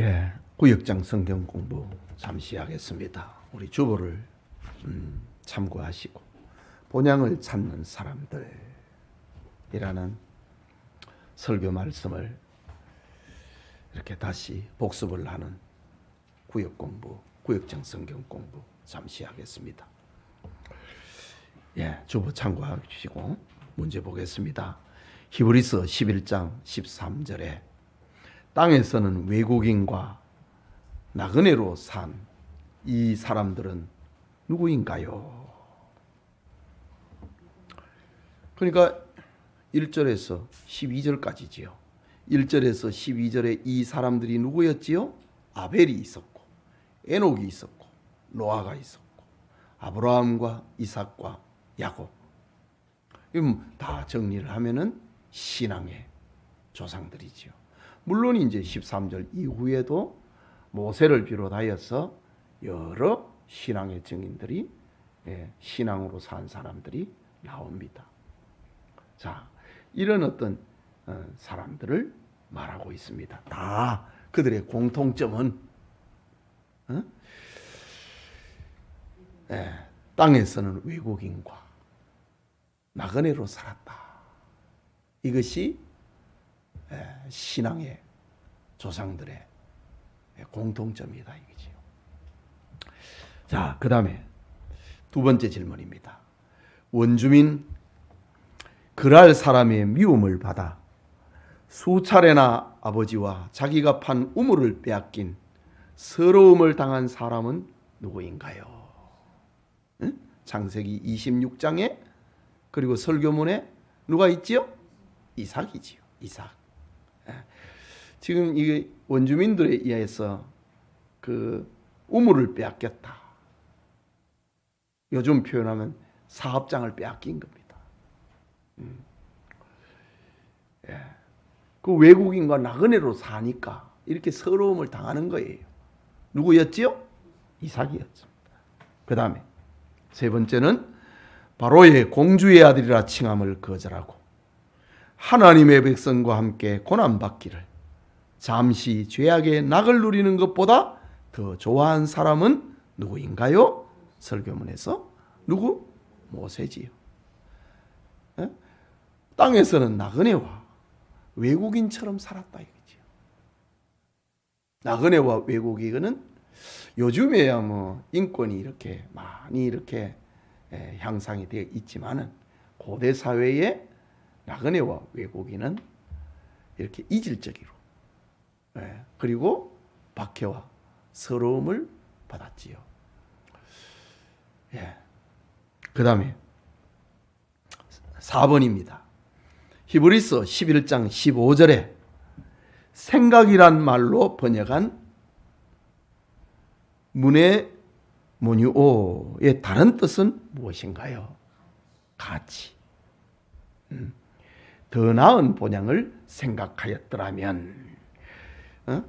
예, 구역장 성경 공부 잠시 하겠습니다. 우리 주보를 음, 참고하시고 본향을 찾는 사람들이라는 설교 말씀을 이렇게 다시 복습을 하는 구역 공부, 구역장 성경 공부 잠시 하겠습니다. 예, 주보 참고하시고 문제 보겠습니다. 히브리서 11장 13절에 땅에서는 외국인과 나그네로 산 이 사람들은 누구인가요? 그러니까 1절에서 12절까지지요. 1절에서 12절에 이 사람들이 누구였지요? 아벨이 있었고 에녹이 있었고 노아가 있었고 아브라함과 이삭과 야곱. 이건 다 정리를 하면은 신앙의 조상들이지요. 물론 이제 13절 이후에도 모세를 비롯하여서 여러 신앙의 증인들이 예, 신앙으로 산 사람들이 나옵니다. 자, 이런 어떤 어, 사람들을 말하고 있습니다. 다 그들의 공통점은 어? 예, 땅에서는 외국인과 나그네로 살았다. 이것이 예, 신앙의 조상들의 공통점이다 이거지요. 자, 그다음에 두 번째 질문입니다. 원주민 그랄 사람의 미움을 받아 수차례나 아버지와 자기가 판 우물을 빼앗긴 서러움을 당한 사람은 누구인가요? 응? 창세기 26장에 그리고 설교문에 누가 있지요? 이삭이지요. 이삭. 예. 지금 이게 원주민들에 의해서 그 우물을 빼앗겼다. 요즘 표현하면 사업장을 빼앗긴 겁니다. 음. 예. 그 외국인과 나그네로 사니까 이렇게 서러움을 당하는 거예요. 누구였지요? 이삭이었습니다. 그 다음에 세 번째는 바로의 공주의 아들이라 칭함을 거절하고 하나님의 백성과 함께 고난받기를 잠시 죄악의 낙을 누리는 것보다 더 좋아한 사람은 누구인가요? 설교문에서 누구? 모세지요. 에? 땅에서는 나그네와 외국인처럼 살았다 이거지요. 나그네와 외국인은 요즘에야 뭐 인권이 이렇게 많이 이렇게 에, 향상이 되어 있지만은 고대 사회에 나그네와 외국인은 이렇게 이질적으로 예, 그리고 박해와 서러움을 받았지요. 예. 그 다음에 4번입니다. 히브리서 11장 15절에 생각이란 말로 번역한 문의 모뉴오의 다른 뜻은 무엇인가요? 가치. 음. 더 나은 본향을 생각하였더라면, 어?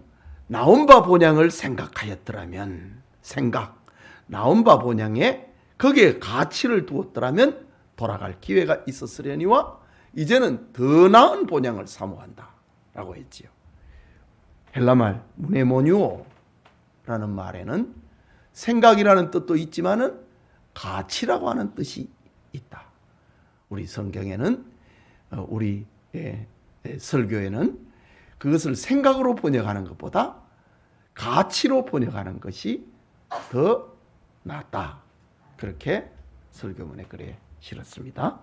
나온 바 본향을 생각하였더라면, 생각, 나온 바 본향에 거기에 가치를 두었더라면 돌아갈 기회가 있었으려니와 이제는 더 나은 본향을 사모한다. 라고 했지요. 헬라말 무네모뉴오라는 말에는 생각이라는 뜻도 있지만은 가치라고 하는 뜻이 있다. 우리 성경에는 어, 우리 예, 예, 설교에는 그것을 생각으로 번역하는 것보다 가치로 번역하는 것이 더 낫다. 그렇게 설교문에 그래 실었습니다.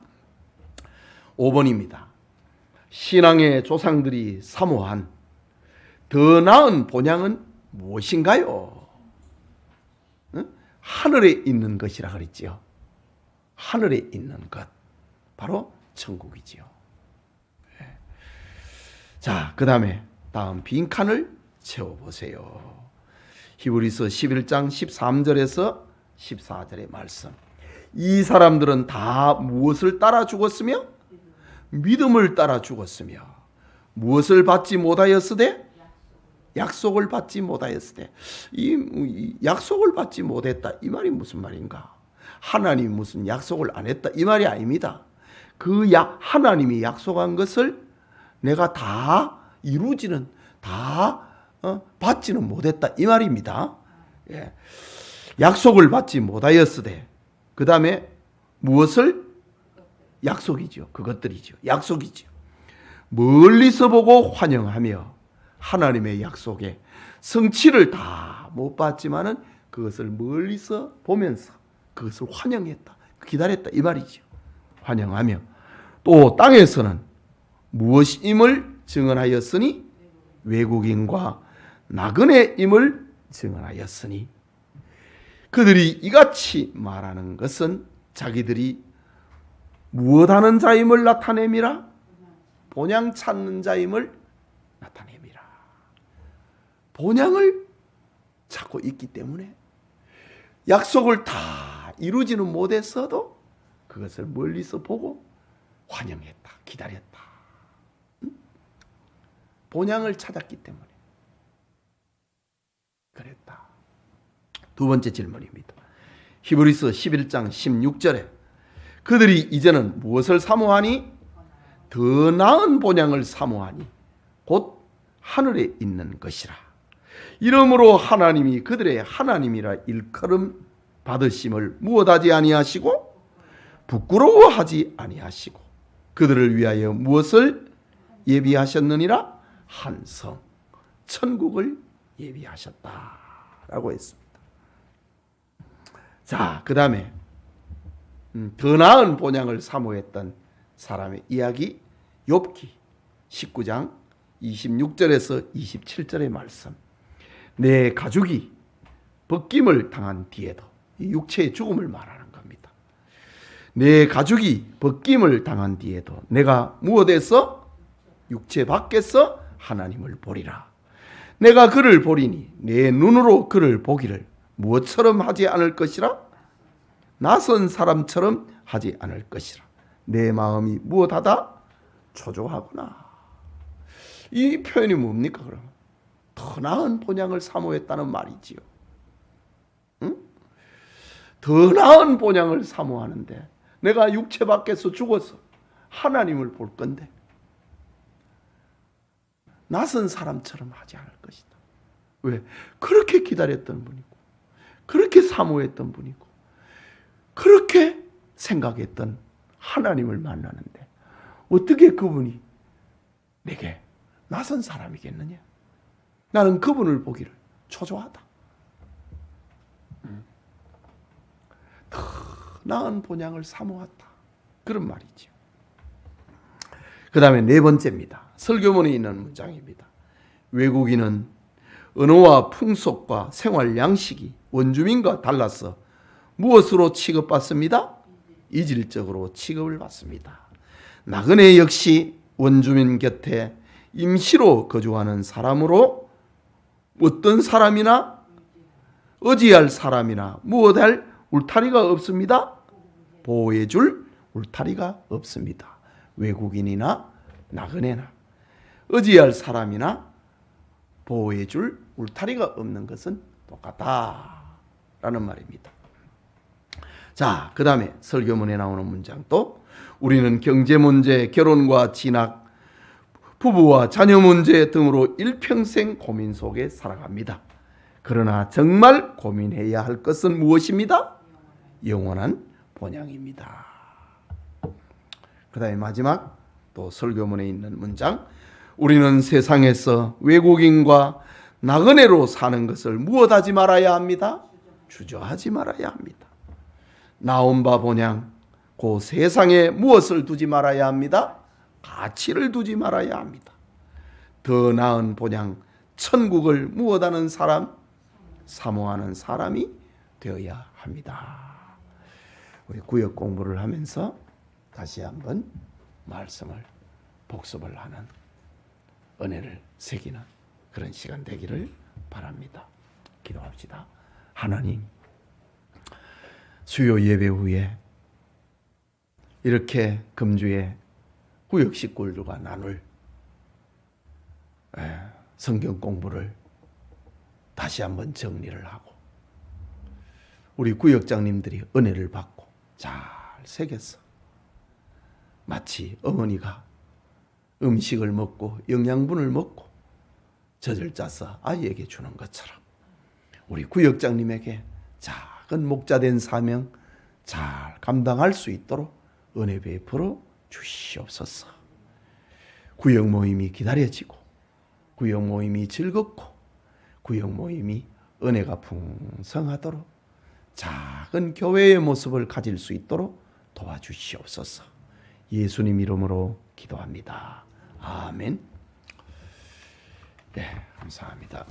5번입니다. 신앙의 조상들이 사모한 더 나은 본향은 무엇인가요? 응? 하늘에 있는 것이라 그랬지요. 하늘에 있는 것. 바로 천국이지요. 예. 자, 그 다음에 다음 빈 칸을 채워보세요. 히브리서 11장 13절에서 14절의 말씀. 이 사람들은 다 무엇을 따라 죽었으며 믿음을 따라 죽었으며 무엇을 받지 못하였으되 약속을 받지 못하였으되 이, 이 약속을 받지 못했다 이 말이 무슨 말인가? 하나님이 무슨 약속을 안 했다 이 말이 아닙니다. 그 약, 하나님이 약속한 것을 내가 다 이루지는 다 어? 받지는 못했다 이 말입니다. 예. 약속을 받지 못하였으되 그 다음에 무엇을 약속이죠. 그것들이죠. 약속이죠. 멀리서 보고 환영하며 하나님의 약속에 성취를 다 못 봤지만은 그것을 멀리서 보면서 그것을 환영했다. 기다렸다 이 말이죠. 환영하며 또 땅에서는 무엇임을 증언하였으니? 외국인과 나그네임을 증언하였으니. 그들이 이같이 말하는 것은 자기들이 무엇하는 자임을 나타냄이라? 본향 찾는 자임을 나타냄이라. 본향을 찾고 있기 때문에 약속을 다 이루지는 못했어도 그것을 멀리서 보고 환영했다 기다렸다. 응? 본향을 찾았기 때문에. 그랬다. 두 번째 질문입니다. 히브리서 11장 16절에 그들이 이제는 무엇을 사모하니? 더 나은 본향을 사모하니 곧 하늘에 있는 것이라. 이러므로 하나님이 그들의 하나님이라 일컬음 받으심을 무엇하지 아니하시고 부끄러워하지 아니하시고 그들을 위하여 무엇을 예비하셨느니라 한성 천국을 예비하셨다라고 했습니다. 자, 그다음에 음, 더 나은 본향을 사모했던 사람의 이야기 욥기 19장 26절에서 27절의 말씀. 내 가족이 벗김을 당한 뒤에도 이 육체의 죽음을 말하는 겁니다. 내 가족이 벗김을 당한 뒤에도 내가 무엇에서 육체 밖에서 하나님을 보리라. 내가 그를 보리니 내 눈으로 그를 보기를 무엇처럼 하지 않을 것이라 낯선 사람처럼 하지 않을 것이라. 내 마음이 무엇하다 초조하구나. 이 표현이 뭡니까 그럼? 더 나은 본향을 사모했다는 말이지요. 응? 더 나은 본향을 사모하는데 내가 육체 밖에서 죽어서 하나님을 볼 건데 낯선 사람처럼 하지 않을 것이다. 왜? 그렇게 기다렸던 분이고 그렇게 사모했던 분이고 그렇게 생각했던 하나님을 만나는데 어떻게 그분이 내게 낯선 사람이겠느냐? 나는 그분을 보기를 초조하다. 음. 더 나은 본향을 사모했다. 그런 말이죠. 그 다음에 네 번째입니다. 설교문에 있는 문장입니다. 외국인은 언어와 풍속과 생활 양식이 원주민과 달라서 무엇으로 취급받습니다? 이질적으로 취급을 받습니다. 나그네 역시 원주민 곁에 임시로 거주하는 사람으로 어떤 사람이나 의지할 사람이나 무엇할 울타리가 없습니다. 보호해줄 울타리가 없습니다. 외국인이나 나그네나 의지할 사람이나 보호해 줄 울타리가 없는 것은 똑같다라는 말입니다. 자, 그 다음에 설교문에 나오는 문장 또 우리는 경제 문제, 결혼과 진학, 부부와 자녀 문제 등으로 일평생 고민 속에 살아갑니다. 그러나 정말 고민해야 할 것은 무엇입니다? 영원한 본향입니다. 그 다음에 마지막 또 설교문에 있는 문장 우리는 세상에서 외국인과 나그네로 사는 것을 무엇하지 말아야 합니다? 주저하지 말아야 합니다. 나온 바 본향 그 세상에 무엇을 두지 말아야 합니다? 가치를 두지 말아야 합니다. 더 나은 본향 천국을 무엇하는 사람 사모하는 사람이 되어야 합니다. 우리 구역 공부를 하면서 다시 한번 말씀을 복습을 하는 은혜를 새기는 그런 시간 되기를 바랍니다. 기도합시다. 하나님, 수요 예배 후에 이렇게 금주에 구역 식구들과 나눌 에, 성경 공부를 다시 한번 정리를 하고 우리 구역장님들이 은혜를 받고 잘 새겼어. 마치 어머니가 음식을 먹고 영양분을 먹고 젖을 짜서 아이에게 주는 것처럼 우리 구역장님에게 작은 목자된 사명 잘 감당할 수 있도록 은혜 베풀어 주시옵소서. 구역 모임이 기다려지고 구역 모임이 즐겁고 구역 모임이 은혜가 풍성하도록 작은 교회의 모습을 가질 수 있도록 도와주시옵소서. 예수님 이름으로 기도합니다. 아멘. 네, 감사합니다.